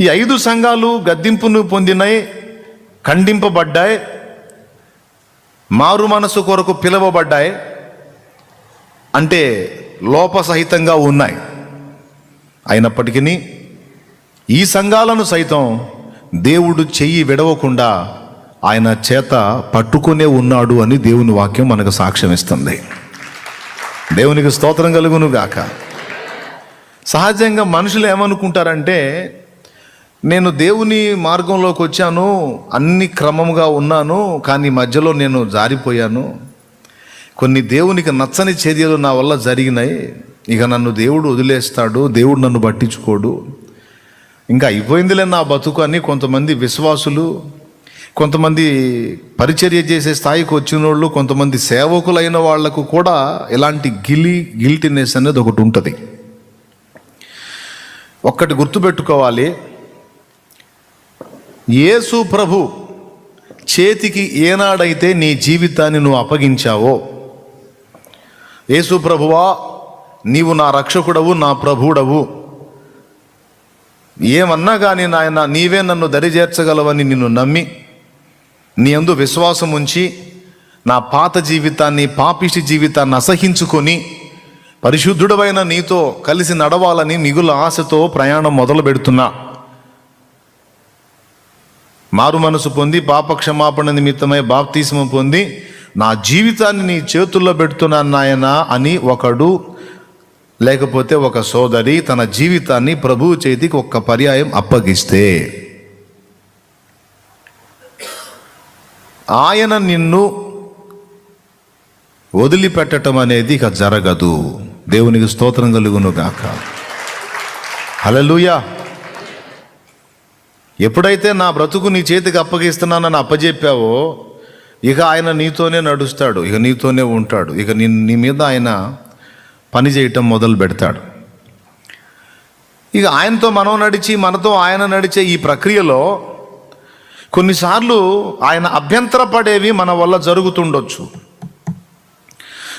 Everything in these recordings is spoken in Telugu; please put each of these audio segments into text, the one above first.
ఈ ఐదు సంఘాలు గద్దింపును పొందినాయి ఖండింపబడ్డాయి మారు మనసు కొరకు పిలువబడ్డాయి అంటే లోపసహితంగా ఉన్నాయి. అయినప్పటికీ ఈ సంఘాలను సైతం దేవుడు చెయ్యి విడవకుండా ఆయన చేత పట్టుకునే ఉన్నాడు అని దేవుని వాక్యం మనకు సాక్ష్యం ఇస్తుంది దేవునికి స్తోత్రం కలుగును గాక. సహజంగా మనుషులు ఏమనుకుంటారంటే నేను దేవుని మార్గంలోకి వచ్చాను అన్ని క్రమంగా ఉన్నాను కానీ మధ్యలో నేను జారిపోయాను. కొన్ని దేవునికి నచ్చని చర్యలు నా వల్ల జరిగినాయి. ఇక నన్ను దేవుడు వదిలేస్తాడు దేవుడు నన్ను పట్టించుకోడు. ఇంకా అయిపోయిందిలే నా బతుకు అని కొంతమంది విశ్వాసులు కొంతమంది పరిచర్య చేసే స్థాయికి వచ్చిన వాళ్ళు కొంతమంది సేవకులైన వాళ్ళకు కూడా ఇలాంటి గిలి గిల్టీనెస్ అనేది ఒకటి ఉంటుంది. ఒక్కటి గుర్తుపెట్టుకోవాలి. యేసు ప్రభు చేతికి ఏనాడైతే నీ జీవితాన్ని నువ్వు అప్పగించావో యేసు ప్రభువా నీవు నా రక్షకుడవు నా ప్రభుడవు ఏమన్నా కానీ నాయన నీవే నన్ను దరిచేర్చగలవని నిన్ను నమ్మి నీ అందు విశ్వాసం ఉంచి నా పాత జీవితాన్ని పాపిష్టి జీవితాన్ని అసహించుకొని పరిశుద్ధుడవైన నీతో కలిసి నడవాలని మిగుల ఆశతో ప్రయాణం మొదలు పెడుతున్నా మారు మనసు పొంది పాప క్షమాపణ నిమిత్తమై బాప్తీసము పొంది నా జీవితాన్ని నీ చేతుల్లో పెడుతున్నాను నాయన అని ఒకడు లేకపోతే ఒక సోదరి తన జీవితాన్ని ప్రభువు చేతికి ఒక్క పర్యాయం అప్పగిస్తే. ఆయన నిన్ను వదిలిపెట్టడం అనేది ఇక జరగదు. దేవునికి స్తోత్రం కలుగును గాక. హలలుయా ఎప్పుడైతే నా బ్రతుకు నీ చేతికి అప్పగిస్తున్నానని అప్పజెప్పావో ఇక ఆయన నీతోనే నడుస్తాడు ఇక నీతోనే ఉంటాడు ఇక నీ నీ మీద ఆయన పని చేయటం మొదలు పెడతాడు. ఇక ఆయనతో మనం నడిచి మనతో ఆయన నడిచే ఈ ప్రక్రియలో కొన్నిసార్లు ఆయన అభ్యంతరపడేవి మన వల్ల జరుగుతుండొచ్చు.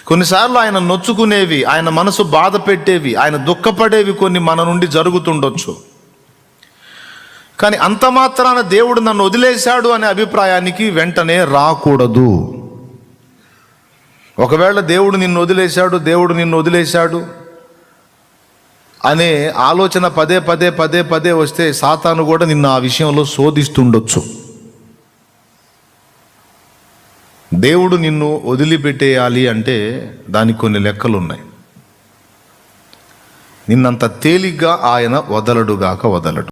కొన్నిసార్లు ఆయన నొచ్చుకునేవి ఆయన మనసు బాధ పెట్టేవి ఆయన దుఃఖపడేవి కొన్ని మన నుండి జరుగుతుండొచ్చు. కానీ అంత మాత్రాన దేవుడు నన్ను వదిలేశాడు అనే అభిప్రాయానికి వెంటనే రాకూడదు. ఒకవేళ దేవుడు నిన్ను వదిలేశాడు దేవుడు నిన్ను వదిలేశాడు అనే ఆలోచన పదే పదే పదే పదే వస్తే సాతాను కూడా నిన్ను ఆ విషయంలో శోధిస్తుండొచ్చు. దేవుడు నిన్ను వదిలిపెట్టేయాలి అంటే దానికి కొన్ని లెక్కలు ఉన్నాయి నిన్నంత తేలిగ్గా ఆయన వదలడుగాక వదలడు.